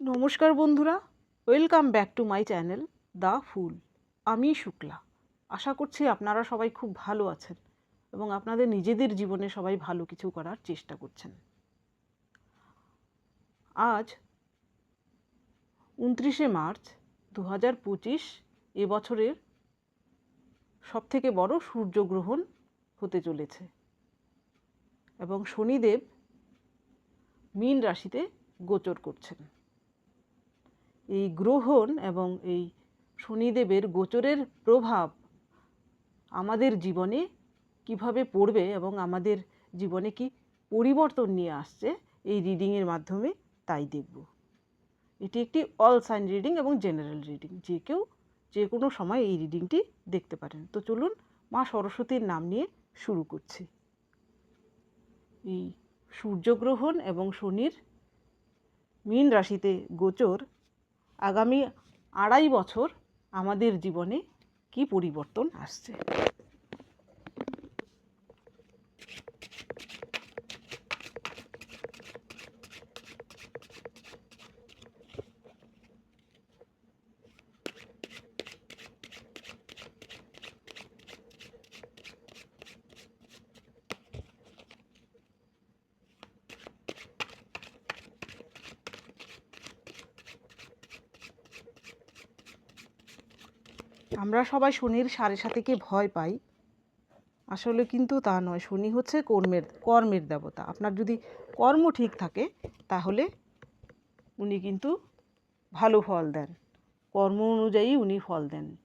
নমস্কার বন্ধুরা, welcome back to my channel the fool. আমি শুক্লা। আশা করছি আপনারা সবাই খুব ভালো আছেন এবং আপনাদের নিজেদের জীবনে সবাই ভালো কিছু করার চেষ্টা করছেন। আজ উনত্রিশে মার্চ দু হাজার পঁচিশ এবছরের সবথেকে বড় সূর্যগ্রহণ হতে চলেছে এবং শনিদেব মীন রাশিতে গোচর করছেন। এই গ্রহণ এবং এই শনিদেবের গোচরের প্রভাব আমাদের জীবনে কীভাবে পড়বে এবং আমাদের জীবনে কি পরিবর্তন নিয়ে আসছে, এই রিডিংয়ের মাধ্যমে তাই দেখব। এটি একটি অল সাইন রিডিং এবং জেনারেল রিডিং যে কেউ যে কোনো সময় এই রিডিংটি দেখতে পারেন। তো চলুন মা সরস্বতীর নাম নিয়ে শুরু করছি। এই সূর্যগ্রহণ এবং শনির মীন রাশিতে গোচর আগামী আড়াই বছর আমাদের জীবনে কী পরিবর্তন আসছে? আমরা সবাই শনির সাড়ে সাথেকে ভয় পাই। আসলে কিন্তু তা নয়। শনি হচ্ছে কর্মের কর্মের দেবতা। আপনার যদি কর্ম ঠিক থাকে তাহলে উনি কিন্তু ভালো ফল দেন। কর্ম অনুযায়ী উনি ফল দেন।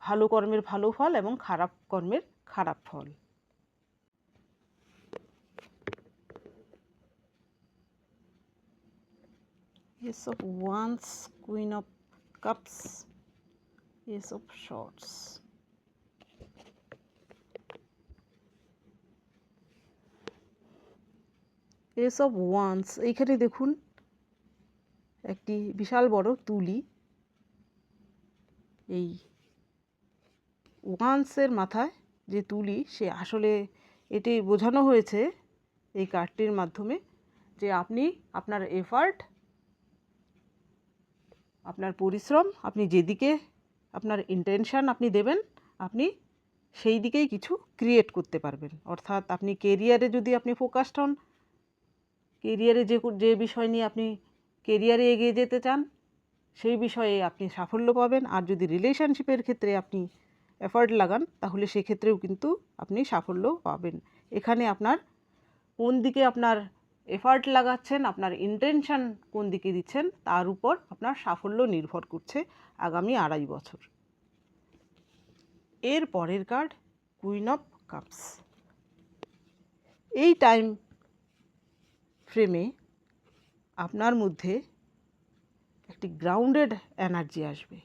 ভালো কর্মের ভালো ফল এবং খারাপ কর্মের খারাপ ফল। Ace of Wands, Queen of Cups, Ace of Swords. Ace of wands এইখানে দেখুন, একটি বিশাল বড় তুলি এই ওয়ান্সের মাথায় যে তুলি, সে আসলে এটি বোঝানো হয়েছে এই কার্ডটির মাধ্যমে যে আপনি আপনার এফার্ট আপনার পরিশ্রম, আপনি যেদিকে আপনার ইন্টেনশান আপনি দেবেন, আপনি সেই দিকেই কিছু ক্রিয়েট করতে পারবেন। অর্থাৎ আপনি কেরিয়ারে যদি আপনি ফোকাসড হন কেরিয়ারে যে যে বিষয় নিয়ে আপনি কেরিয়ারে এগিয়ে যেতে চান, সেই বিষয়ে আপনি সাফল্য পাবেন। আর যদি রিলেশনশিপের ক্ষেত্রে আপনি এফার্ট লাগান, তাহলে সেক্ষেত্রেও কিন্তু আপনি সাফল্য পাবেন। এখানে আপনার কোন দিকে আপনার এফার্ট লাগাচ্ছেন, আপনার ইন্টেনশন কোন দিকে দিচ্ছেন, তার উপর আপনার সাফল্য নির্ভর করছে আগামী আড়াই বছর। এর পরের কার্ড কুইন অফ কাপস এই টাইম ফ্রেমে আপনার মধ্যে একটি গ্রাউন্ডেড এনার্জি আসবে।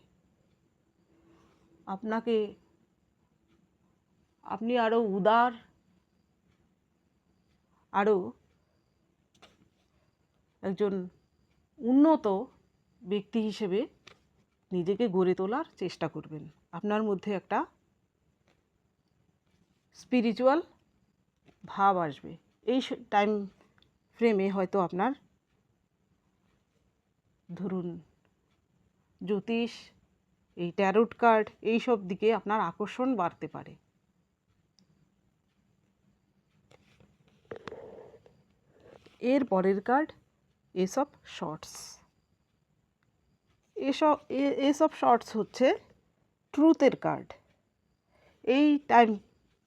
আপনাকে, আপনি আরও উদার আরও একজন উন্নত ব্যক্তি হিসেবে নিজেকে গড়ে তোলার চেষ্টা করবেন। আপনার মধ্যে একটা স্পিরিচুয়াল ভাব আসবে। এই টাইম ফ্রেমে হয়তো আপনার ধরুন জ্যোতিষ, এই ট্যারোট কার্ড এই সব দিকে আপনার আকর্ষণ বাড়তে পারে। এর পরের কার্ড এসব শর্টস। এসব এসব শর্টস হচ্ছে ট্রুথের কার্ড। এই টাইম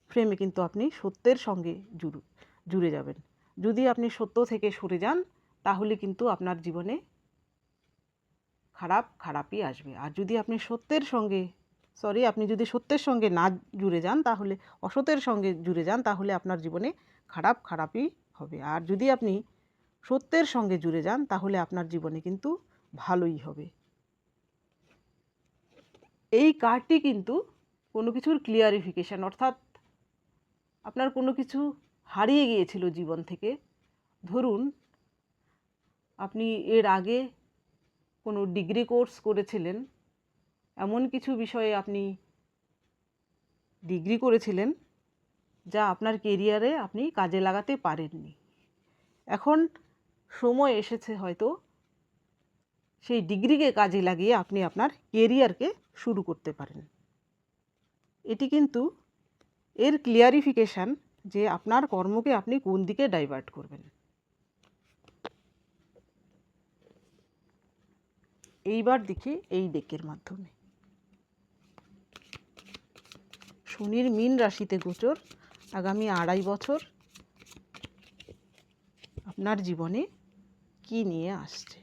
ফ্রেমে কিন্তু আপনি সত্যের সঙ্গে জুড়ে জুড়ে যাবেন। যদি আপনি সত্য থেকে সরে যান, তাহলে কিন্তু আপনার জীবনে খারাপ, খারাপই আসবে। আর যদি আপনি সত্যের সঙ্গে, সরি, আপনি যদি সত্যের সঙ্গে না জুড়ে যান, তাহলে অসতের সঙ্গে জুড়ে যান, তাহলে আপনার জীবনে খারাপ, খারাপই হবে। আর যদি আপনি সত্যের সঙ্গে জুড়ে যান, তাহলে আপনার জীবনে কিন্তু ভালোই হবে। এই কার্ডটি কিন্তু কোনো কিছুর ক্লিয়ারিফিকেশান অর্থাৎ আপনার কোনো কিছু হারিয়ে গিয়েছিল জীবন থেকে, ধরুন আপনি এর আগে কোনো ডিগ্রি কোর্স করেছিলেন, এমন কিছু বিষয়ে আপনি ডিগ্রি করেছিলেন, যা আপনার কেরিয়ারে আপনি কাজে লাগাতে পারেননি। এখন সময় এসেছে হয়তো। সেই ডিগ্রিকে কাজে লাগিয়ে আপনি আপনার কেরিয়ারকে শুরু করতে পারেন। এটি কিন্তু এর ক্লিয়ারিফিকেশান যে আপনার কর্মকে আপনি কোন দিকে ডাইভার্ট করবেন। এইবার দেখি এই ডেকের মাধ্যমে। শনির মীন রাশিতে গোচর, আগামী আড়াই বছর আপনার জীবনে কি নিয়ে আসছে?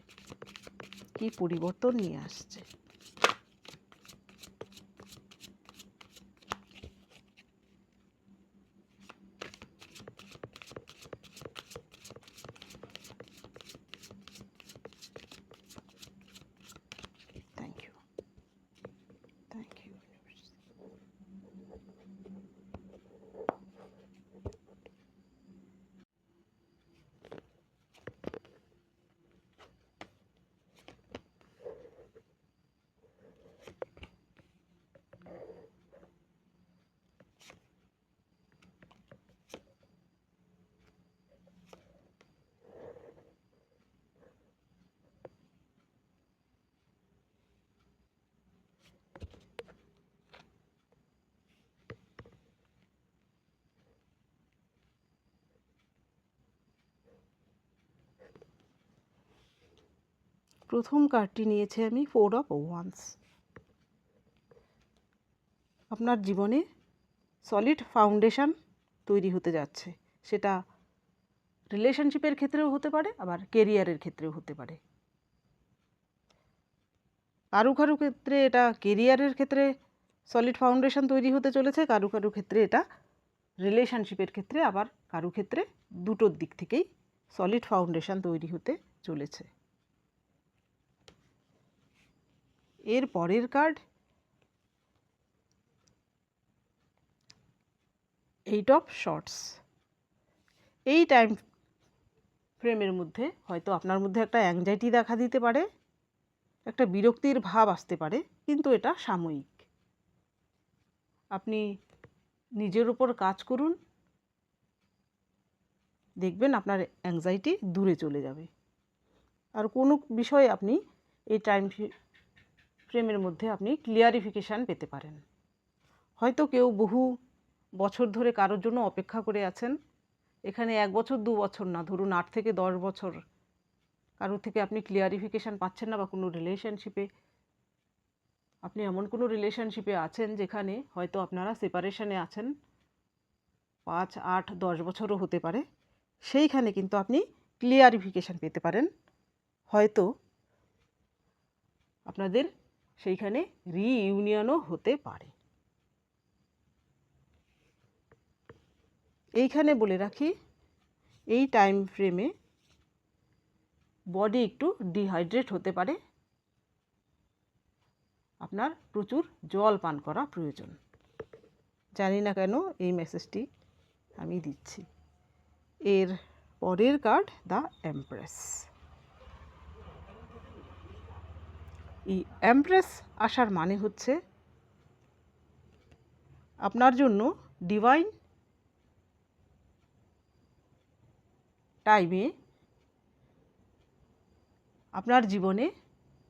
কি পরিবর্তন নিয়ে আসছে? প্রথম কার্ডটি নিয়েছি আমি ফোর অফ ওয়ান্স আপনার জীবনে সলিড ফাউন্ডেশন তৈরি হতে যাচ্ছে। সেটা রিলেশনশিপের ক্ষেত্রেও হতে পারে, আবার কেরিয়ারের ক্ষেত্রেও হতে পারে। কারু কারু ক্ষেত্রে এটা কেরিয়ারের ক্ষেত্রে সলিড ফাউন্ডেশন তৈরি হতে চলেছে, কারু কারু ক্ষেত্রে এটা রিলেশনশিপের ক্ষেত্রে, আবার কারু ক্ষেত্রে দুটোর দিক থেকেই সলিড ফাউন্ডেশন তৈরি হতে চলেছে। এর পরের কার্ড এইট অফ শর্টস এই টাইম ফ্রেমের মধ্যে হয়তো আপনার মধ্যে একটা অ্যাংজাইটি দেখা দিতে পারে, একটা বিরক্তির ভাব আসতে পারে, কিন্তু এটা সাময়িক। আপনি নিজের উপর কাজ করুন, দেখবেন আপনার অ্যাংজাইটি দূরে চলে যাবে। আর কোনো বিষয়ে আপনি এই টাইম ফ্রেমের মধ্যে আপনি ক্লিয়ারিফিকেশান পেতে পারেন। হয়তো কেউ বহু বছর ধরে কারোর জন্য অপেক্ষা করে আছেন। এখানে এক বছর, দু বছর না, ধরুন আট থেকে দশ বছর কারোর থেকে আপনি ক্লিয়ারিফিকেশান পাচ্ছেন না বা কোনো রিলেশনশিপে আপনি এমন কোনো রিলেশনশিপে আছেন যেখানে হয়তো আপনারা সেপারেশনে আছেন। পাঁচ, আট, দশ বছরও হতে পারে। সেইখানে কিন্তু আপনি ক্লিয়ারিফিকেশান পেতে পারেন। হয়তো আপনাদের সেইখানে রিইউনিয়নও হতে পারে। এইখানে বলে রাখি, এই টাইম ফ্রেমে বডি একটু ডিহাইড্রেট হতে পারে। আপনার প্রচুর জল পান করা প্রয়োজন। জানি না কেন এই মেসেজটি আমি দিচ্ছি। এর পরের কার্ড দ্য এমপ্রেস এই এমপ্রেস আসার মানে হচ্ছে আপনার জন্য ডিভাইন টাইমে আপনার জীবনে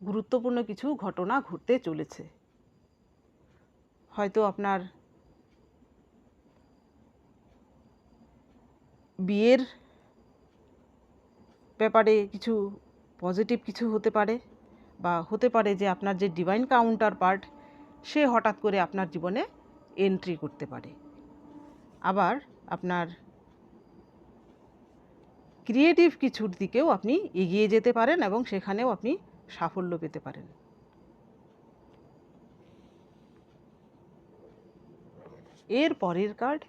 গুরুত্বপূর্ণ কিছু ঘটনা ঘটতে চলেছে। হয়তো আপনার বিয়ের ব্যাপারে কিছু পজিটিভ কিছু হতে পারে। বা হতে পারে যে আপনার যে ডিভাইন কাউন্টার পার্ট সে হঠাৎ করে আপনার জীবনে এন্ট্রি করতে পারে। আবার আপনার ক্রিয়েটিভ কিছুর দিকেও আপনি এগিয়ে যেতে পারেন এবং সেখানেও আপনি সাফল্য পেতে পারেন। এর পরের কার্ড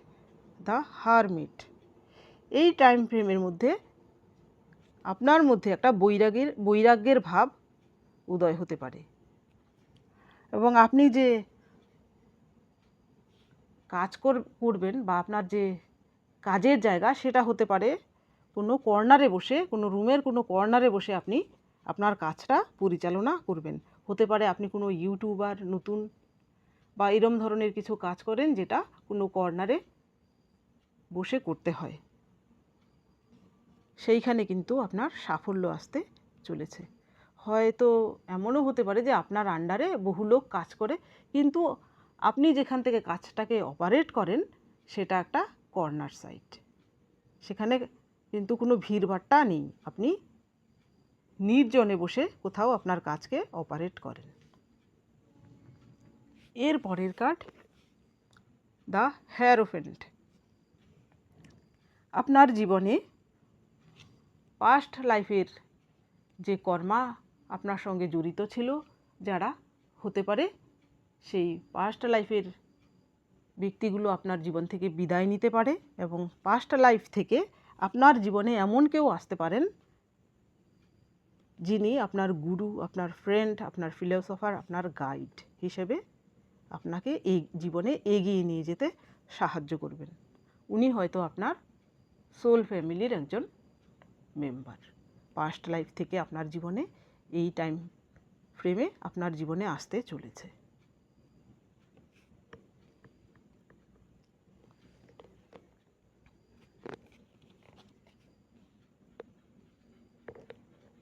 দ্য হারমিট এই টাইম ফ্রেমের মধ্যে আপনার মধ্যে একটা বৈরাগের, বৈরাগ্যের ভাব উদয় হতে পারে। এবং আপনি যে কাজ করবেন বা আপনার যে কাজের জায়গা সেটা হতে পারে কোনো কর্নারে বসে, কোনো রুমের কোনো কর্নারে বসে আপনি আপনার কাজটা পরিচালনা করবেন। হতে পারে আপনি কোনো ইউটিউবার নতুন বা এরম ধরনের কিছু কাজ করেন যেটা কোনো কর্নারে বসে করতে হয়। সেইখানে কিন্তু আপনার সাফল্য আসতে চলেছে। হয়তো এমনও হতে পারে যে আপনার আন্ডারে বহু লোক কাজ করে, কিন্তু আপনি যেখান থেকে কাজটাকে অপারেট করেন, সেটা একটা কর্নার সাইট সেখানে কিন্তু কোনো ভিড়ভাট্টা নেই। আপনি নির্জনে বসে কোথাও আপনার কাজকে অপারেট করেন। এর পরের কার্ড দ্য হ্যারোফেন্ট আপনার জীবনে পাস্ট লাইফের যে কর্মা আপনার সঙ্গে জড়িত ছিল, যারা হতে পারে সেই পাস্ট লাইফের ব্যক্তিগুলো আপনার জীবন থেকে বিদায় নিতে পারে এবং পাস্ট লাইফ থেকে আপনার জীবনে এমন কেউ আসতে পারেন যিনি আপনার গুরু, আপনার ফ্রেন্ড আপনার ফিলোসফার আপনার গাইড হিসেবে আপনাকে এই জীবনে এগিয়ে নিয়ে যেতে সাহায্য করবেন। উনি হয়তো আপনার সোল ফ্যামিলির একজন মেম্বার পাস্ট লাইফ থেকে আপনার জীবনে এই টাইম ফ্রেমে আপনার জীবনে আসতে চলেছে।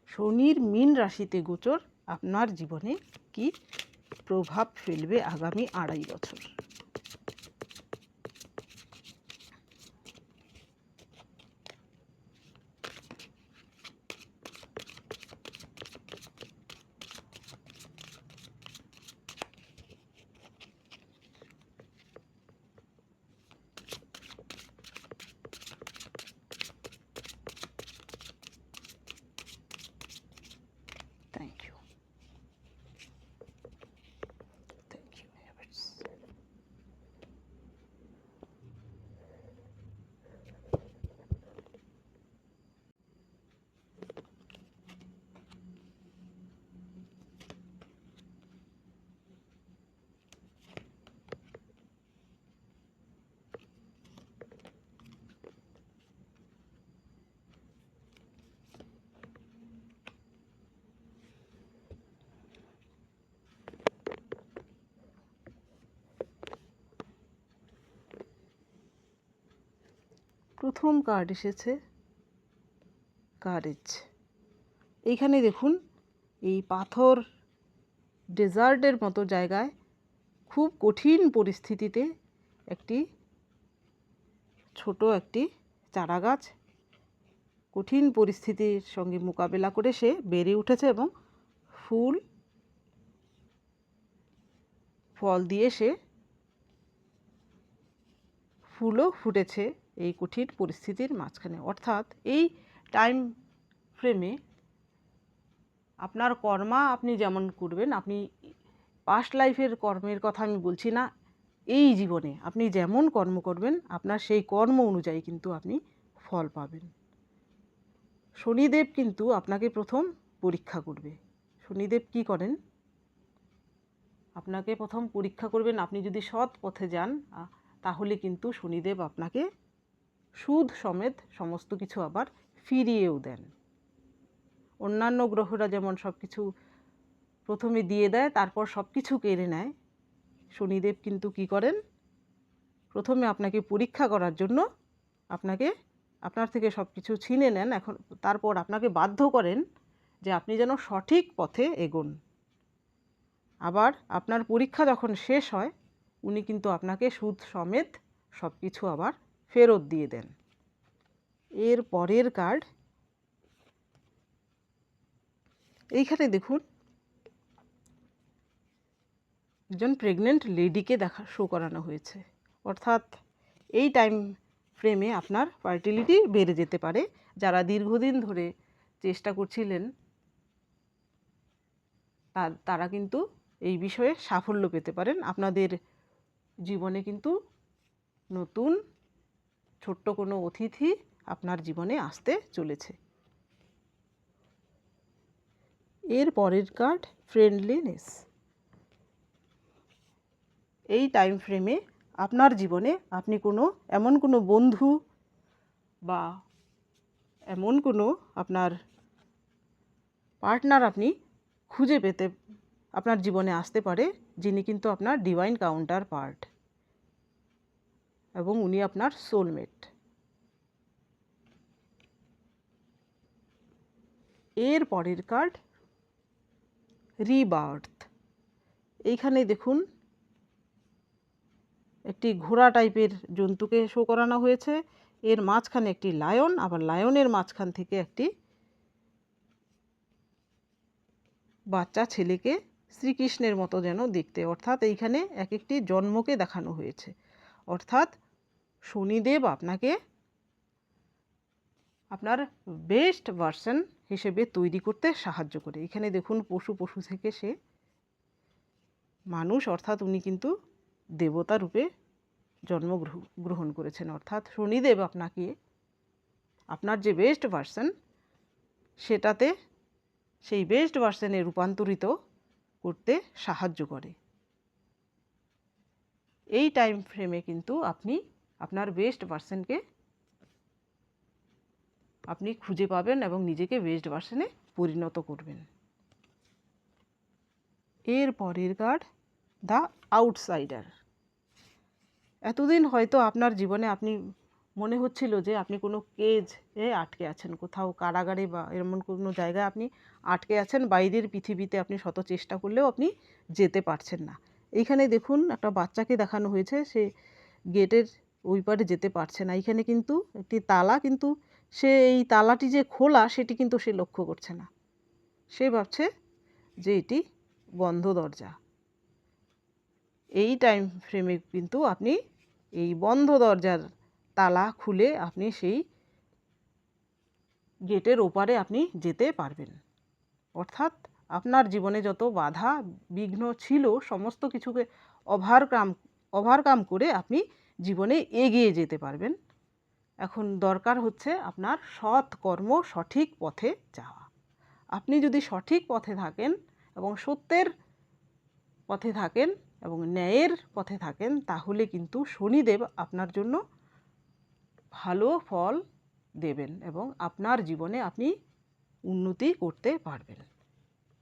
শনির মীন রাশিতে গোচর, আপনার জীবনে কি প্রভাব ফেলবে আগামী আড়াই বছর? প্রথম কার্ড এসেছে কারেজ এইখানে দেখুন, এই পাথর ডেজার্টের মতো জায়গায় খুব কঠিন পরিস্থিতিতে একটি ছোট একটি চারাগাছ কঠিন পরিস্থিতির সঙ্গে মোকাবেলা করে সে বেড়ে উঠেছে এবং ফুল, ফল দিয়ে সে ফুলও ফুটেছে। এই কঠিন পরিস্থিতির মাঝখানে। অর্থাৎ এই টাইম ফ্রেমে আপনার কর্মা আপনি যেমন করবেন, আপনি পাস্ট লাইফের কর্মের কথা আমি বলছি না, এই জীবনে আপনি যেমন কর্ম করবেন, আপনার সেই কর্ম অনুযায়ী কিন্তু আপনি ফল পাবেন। শনিদেব কিন্তু আপনাকে প্রথম পরীক্ষা করবে। শনিদেব কি করেন? আপনাকে প্রথম পরীক্ষা করবেন, আপনি যদি সৎ পথে যান তাহলে কিন্তু শনিদেব আপনাকে সুদ সমেত সমস্ত কিছু আবার ফিরিয়েও দেন। অন্যান্য গ্রহরা যেমন সব কিছু প্রথমে দিয়ে দেয়, তারপর সব কিছু কেড়ে নেয়। শনিদেব কিন্তু কি করেন? প্রথমে আপনাকে পরীক্ষা করার জন্য আপনাকে, আপনার থেকে সব কিছু ছিনে নেন। এখন তারপর আপনাকে বাধ্য করেন যে আপনি যেন সঠিক পথে এগোন। আবার আপনার পরীক্ষা যখন শেষ হয়, উনি কিন্তু আপনাকে সুদ সমেত সব কিছু আবার ফেরত দিয়ে দেন। এর পরের কার্ড এইখানে দেখুন, একজন প্রেগনেন্ট লেডিকে দেখা শো করানো হয়েছে। অর্থাৎ এই টাইম ফ্রেমে আপনার ফার্টিলিটি বেড়ে যেতে পারে। যারা দীর্ঘদিন ধরে চেষ্টা করছিলেন তারা কিন্তু এই বিষয়ে সাফল্য পেতে পারেন। আপনাদের জীবনে কিন্তু নতুন ছোট্ট কোনো অতিথি আপনার জীবনে আসতে চলেছে। এর পরের কার্ড ফ্রেন্ডলিনেস এই টাইম ফ্রেমে আপনার জীবনে আপনি কোনো, এমন কোনো বন্ধু বা এমন কোনো আপনার পার্টনার আপনি খুঁজে পেতে, আপনার জীবনে আসতে পারে, যিনি কিন্তু আপনার ডিভাইন কাউন্টার পার্ট এবং উনি আপনার সোলমেট এর পরের কার্ড রিবার্থ এইখানে দেখুন, একটি ঘোড়া টাইপের জন্তুকে শো করানো হয়েছে। এর মাঝখানে একটি লায়ন আবার লায়নের মাঝখান থেকে একটি বাচ্চা ছেলেকে শ্রীকৃষ্ণের মতো যেন দেখতে। অর্থাৎ এইখানে এক একটি জন্মকে দেখানো হয়েছে। অর্থাৎ শনিদেব আপনাকে আপনার বেস্ট ভার্সন হিসেবে তৈরি করতে সাহায্য করে। এখানে দেখুন, পশু পশু থেকে সে মানুষ, অর্থাৎ উনি কিন্তু দেবতা রূপে জন্মগ্রহণ গ্রহণ করেছেন। অর্থাৎ শনিদেব আপনাকে, আপনার যে বেস্ট ভার্সন, সেটাতে সেই বেস্ট ভার্সনে রূপান্তরিত করতে সাহায্য করে। এই টাইম ফ্রেমে কিন্তু আপনি আপনার বেস্ট ভার্সনকে আপনি খুঁজে পাবেন এবং নিজেকে বেস্ট ভার্সনে পরিণত করবেন। এর পরের কার্ড দ্য আউটসাইডার এতদিন হয়তো আপনার জীবনে আপনি মনে হচ্ছিল যে আপনি কোনো কেজে আটকে আছেন, কোথাও কারাগারে বা এমন কোনো জায়গায় আপনি আটকে আছেন, বাইরের পৃথিবীতে আপনি শত চেষ্টা করলেও আপনি যেতে পারছেন না। এইখানে দেখুন একটা বাচ্চাকে দেখানো হয়েছে, সে গেটের ওই পারে যেতে পারছে না। এইখানে কিন্তু একটি তালা, কিন্তু সে এই তালাটি যে খোলা, সেটি কিন্তু সে লক্ষ্য করছে না। সে ভাবছে যে এটি বন্ধ দরজা। এই টাইম ফ্রেমে কিন্তু আপনি এই বন্ধ দরজার তালা খুলে আপনি সেই গেটের ওপারে আপনি যেতে পারবেন। অর্থাৎ আপনার জীবনে যত বাধা বিঘ্ন ছিল, সমস্ত কিছুকে ওভারকাম ওভারকাম করে আপনি জীবনে এগিয়ে যেতে পারবেন। এখন দরকার হচ্ছে আপনার সৎ কর্ম সঠিক পথে যাওয়া। আপনি যদি সঠিক পথে থাকেন এবং সত্যের পথে থাকেন এবং ন্যায়ের পথে থাকেন, তাহলে কিন্তু শনিদেব আপনার জন্য ভালো ফল দেবেন এবং আপনার জীবনে আপনি উন্নতি করতে পারবেন।